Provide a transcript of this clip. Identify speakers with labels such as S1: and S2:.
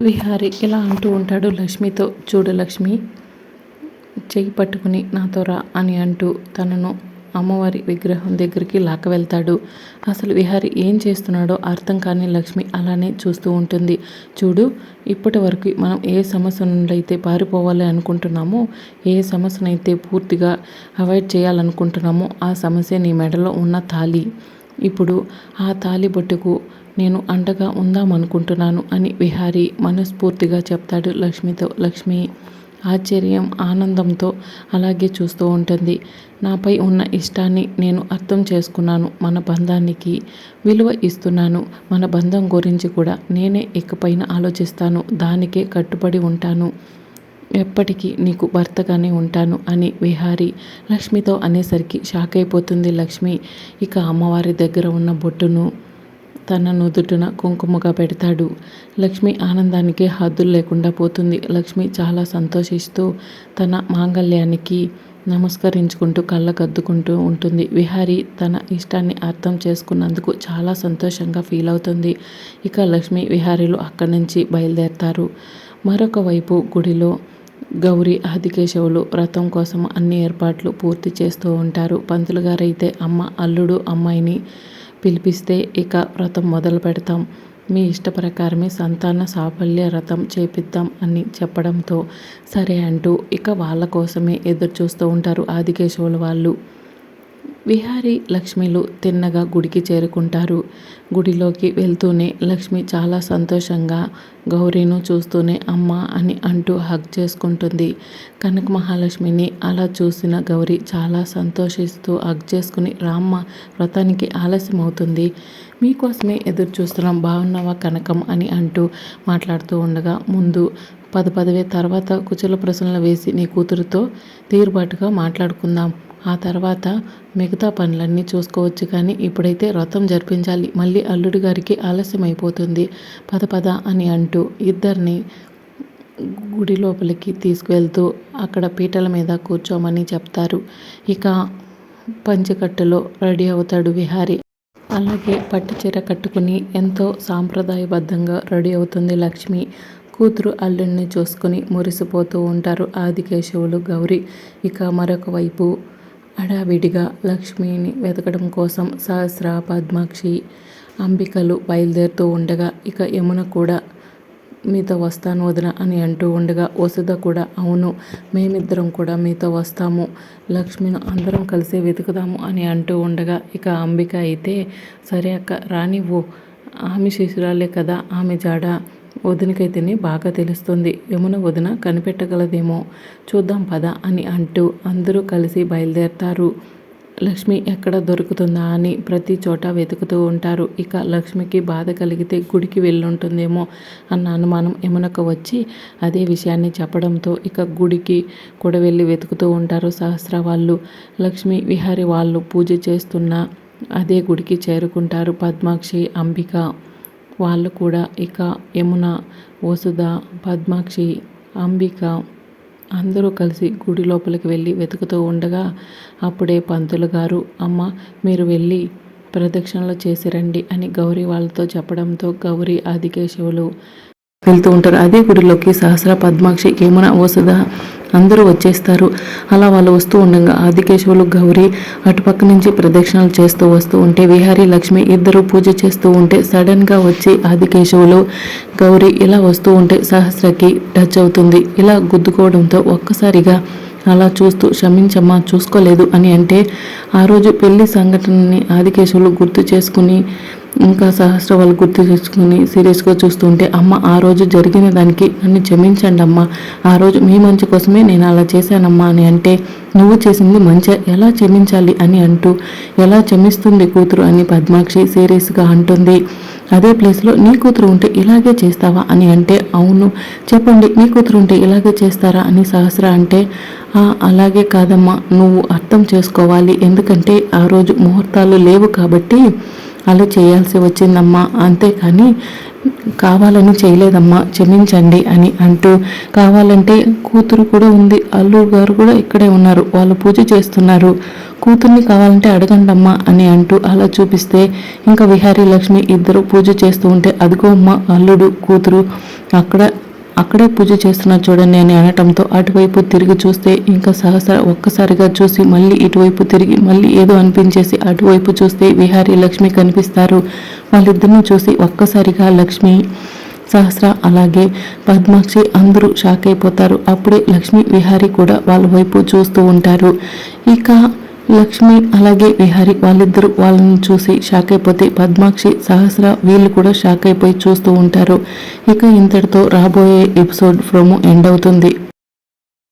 S1: విహారి ఇలా అంటూ ఉంటాడు లక్ష్మితో చూడు లక్ష్మి చెయ్యి పట్టుకుని నాతో రా అని అంటూ తనను అమ్మవారి విగ్రహం దగ్గరికి లాక్క వెళ్తాడు. అసలు విహారి ఏం చేస్తున్నాడో అర్థం కాని లక్ష్మి అలానే చూస్తూ ఉంటుంది. చూడు ఇప్పటి వరకు మనం ఏ సమస్య నుండి అయితే పారిపోవాలి అనుకుంటున్నామో ఏ సమస్యనైతే పూర్తిగా అవాయిడ్ చేయాలనుకుంటున్నామో ఆ సమస్య నీ మెడలో ఉన్న తాళి. ఇప్పుడు ఆ తాళి బొట్టుకు నేను అండగా ఉందామనుకుంటున్నాను అని విహారి మనస్ఫూర్తిగా చెప్తాడు లక్ష్మితో. లక్ష్మి ఆశ్చర్యం ఆనందంతో అలాగే చూస్తూ ఉంటుంది. నాపై ఉన్న ఇష్టాన్ని నేను అర్థం చేసుకున్నాను. మన బంధానికి విలువ ఇస్తున్నాను. మన బంధం గురించి కూడా నేనే ఇకపైన ఆలోచిస్తాను. దానికే కట్టుబడి ఉంటాను. ఎప్పటికీ నీకు భర్తగానే ఉంటాను అని విహారి లక్ష్మితో అనేసరికి షాక్ అయిపోతుంది. లక్ష్మి ఇక అమ్మవారి దగ్గర ఉన్న బొట్టును తన నుదుటిన కుంకుమగా పెడతాడు. లక్ష్మి ఆనందానికి హద్దులు లేకుండా పోతుంది. లక్ష్మి చాలా సంతోషిస్తూ తన మాంగళ్యానికి నమస్కరించుకుంటూ కళ్ళకద్దుకుంటూ ఉంటుంది. విహారి తన ఇష్టాన్ని అర్థం చేసుకున్నందుకు చాలా సంతోషంగా ఫీల్ అవుతుంది. ఇక లక్ష్మి విహారీలు అక్కడి నుంచి బయలుదేరతారు. మరొక వైపు గుడిలో గౌరీ ఆదికేశవులు వ్రతం కోసం అన్ని ఏర్పాట్లు పూర్తి చేస్తూ ఉంటారు. పంతులు గారైతే అమ్మ అల్లుడు అమ్మాయిని పిలిపిస్తే ఇక వ్రతం మొదలు పెడతాం. మీ ఇష్ట ప్రకారమే సంతాన సాఫల్య వ్రతం చేపిద్దాం అని చెప్పడంతో సరే అంటూ ఇక వాళ్ళ కోసమే ఎదురు చూస్తూ ఉంటారు ఆదికేశవుల వాళ్ళు. విహారి లక్ష్మిలు తిన్నగా గుడికి చేరుకుంటారు. గుడిలోకి వెళ్తూనే లక్ష్మి చాలా సంతోషంగా గౌరీను చూస్తూనే అమ్మ అని అంటూ హగ్ చేసుకుంటుంది. కనక మహాలక్ష్మిని అలా చూసిన గౌరీ చాలా సంతోషిస్తూ హగ్ చేసుకుని రామ్మ వ్రతానికి ఆలస్యం అవుతుంది. మీకోసమే ఎదురు చూస్తున్నాం బాగున్నావా కనకం అని అంటూ మాట్లాడుతూ ఉండగా ముందు పద పదవే తర్వాత కుచల ప్రశ్నలు వేసి నీ కూతురుతో తీరుబాటుగా మాట్లాడుకుందాం. ఆ తర్వాత మిగతా పనులన్నీ చూసుకోవచ్చు కానీ ఇప్పుడైతే వ్రతం జరిపించాలి. మళ్ళీ అల్లుడి గారికి ఆలస్యం అయిపోతుంది పద పద అని అంటూ ఇద్దరిని గుడి లోపలికి తీసుకువెళ్తూ అక్కడ పీటల మీద కూర్చోమని చెప్తారు. ఇక పంచకట్టులో రెడీ అవుతాడు విహారి. అలాగే పట్టు చీర కట్టుకుని ఎంతో సాంప్రదాయబద్ధంగా రెడీ అవుతుంది లక్ష్మి. కూతురు అల్లుడిని చూసుకుని మురిసిపోతూ ఉంటారు ఆదికేశవులు గౌరీ. ఇక మరొక వైపు హడావిడిగా లక్ష్మిని వెతకడం కోసం సహస్ర పద్మాక్షి అంబికలు బయలుదేరుతూ ఉండగా ఇక యమున కూడా మీతో వస్తాను వదిన అని అంటూ ఉండగా వసుధ కూడా అవును మేమిద్దరం కూడా మీతో వస్తాము లక్ష్మిని అందరం కలిసి వెతుకుదాము అని అంటూ ఉండగా ఇక అంబిక అయితే సరే అక్క రానివ్వు ఆమె శిశురాలే కదా ఆమె జాడ వదినకైతేనే బాగా తెలుస్తుంది. యమున వదిన కనిపెట్టగలదేమో? చూద్దాం పద అని అంటూ అందరూ కలిసి బయలుదేరతారు. లక్ష్మి ఎక్కడ దొరుకుతుందా అని ప్రతి చోట వెతుకుతూ ఉంటారు. ఇక లక్ష్మికి బాధ కలిగితే గుడికి వెళ్ళుంటుందేమో అన్న అనుమానం యమునకు వచ్చి అదే విషయాన్ని చెప్పడంతో ఇక గుడికి కూడా వెళ్ళి వెతుకుతూ ఉంటారు సహస్ర వాళ్ళు లక్ష్మి విహారి వాళ్ళు పూజ చేస్తున్న అదే గుడికి చేరుకుంటారు పద్మాక్షి అంబిక. వాళ్ళు కూడా ఇక యమున వసుధ పద్మాక్షి అంబిక అందరూ కలిసి గుడి లోపలికి వెళ్ళి వెతుకుతూ ఉండగా అప్పుడే పంతులు గారు అమ్మ మీరు వెళ్ళి ప్రదక్షిణలు చేసి రండి అని గౌరీ వాళ్ళతో చెప్పడంతో గౌరీ ఆదికేశవులు వెళ్తూ ఉంటారు. అదే గుడిలోకి సహస్ర పద్మాక్షి యమున ఓసుధ అందరూ వచ్చేస్తారు. అలా వాళ్ళు వస్తూ ఉండగా ఆదికేశవులు గౌరీ అటుపక్క నుంచి ప్రదక్షిణలు చేస్తూ వస్తూ ఉంటే విహారీ లక్ష్మి ఇద్దరు పూజ చేస్తూ ఉంటే సడన్గా వచ్చి ఆదికేశవులు గౌరీ ఇలా వస్తూ ఉంటే సహస్రకి టచ్ అవుతుంది. ఇలా గుద్దుకోవడంతో ఒక్కసారిగా అలా చూస్తూ క్షమించమ్మా చూసుకోలేదు అని అంటే ఆ రోజు పెళ్ళి సంఘటనని ఆదికేశవులు గుర్తు చేసుకుని ఇంకా సహస్ర వాళ్ళు గుర్తు చేసుకుని సీరియస్గా చూస్తుంటే అమ్మ ఆ రోజు జరిగిన దానికి నన్ను క్షమించండి అమ్మ. ఆ రోజు మీ మంచి కోసమే నేను అలా చేశానమ్మా అని అంటే నువ్వు చేసింది మంచి ఎలా క్షమించాలి అని అంటూ ఎలా క్షమిస్తుంది కూతురు అని పద్మాక్షి సీరియస్గా అంటుంది. అదే ప్లేస్లో నీ కూతురు ఉంటే ఇలాగే చేస్తావా అని అంటే అవును. చెప్పండి నీ కూతురు ఉంటే ఇలాగే చేస్తారా అని సహస్ర అంటే అలాగే కాదమ్మా. నువ్వు అర్థం చేసుకోవాలి. ఎందుకంటే ఆ రోజు ముహూర్తాలు లేవు కాబట్టి అలా చేయాల్సి వచ్చిందమ్మా. అంతేకాని కావాలని చేయలేదమ్మా. క్షమించండి అని అంటూ కావాలంటే కూతురు కూడా ఉంది. అల్లుడు గారు కూడా ఇక్కడే ఉన్నారు. వాళ్ళు పూజ చేస్తున్నారు. కూతుర్ని కావాలంటే అడగండమ్మా అని అంటూ అలా చూపిస్తే ఇంకా విహారీ లక్ష్మి ఇద్దరు పూజ చేస్తూ ఉంటే అదిగో అమ్మ అల్లుడు కూతురు అక్కడ అక్కడే పూజ చేస్తున్నా చూడండి అని అనటంతో అటువైపు తిరిగి చూస్తే ఇంకా సహస్ర ఒక్కసారిగా చూసి మళ్ళీ ఇటువైపు తిరిగి మళ్ళీ ఏదో అనిపించేసి అటువైపు చూస్తే విహారీ లక్ష్మి కనిపిస్తారు. వాళ్ళిద్దరిని చూసి ఒక్కసారిగా లక్ష్మి సహస్ర అలాగే పద్మాక్షి అందరూ షాక్ అయిపోతారు. అప్పుడే లక్ష్మి విహారీ కూడా వాళ్ళ వైపు చూస్తూ ఉంటారు. ఇక లక్ష్మి అలాగే విహారి వాళ్ళిద్దరూ వాళ్ళని చూసి షాక్ అయిపోతే పద్మాక్షి సహస్ర వీళ్ళు కూడా షాక్ అయిపోయి చూస్తూ ఉంటారు. ఇక ఇంతటితో రాబోయే ఎపిసోడ్ ప్రోమో ఎండ్ అవుతుంది.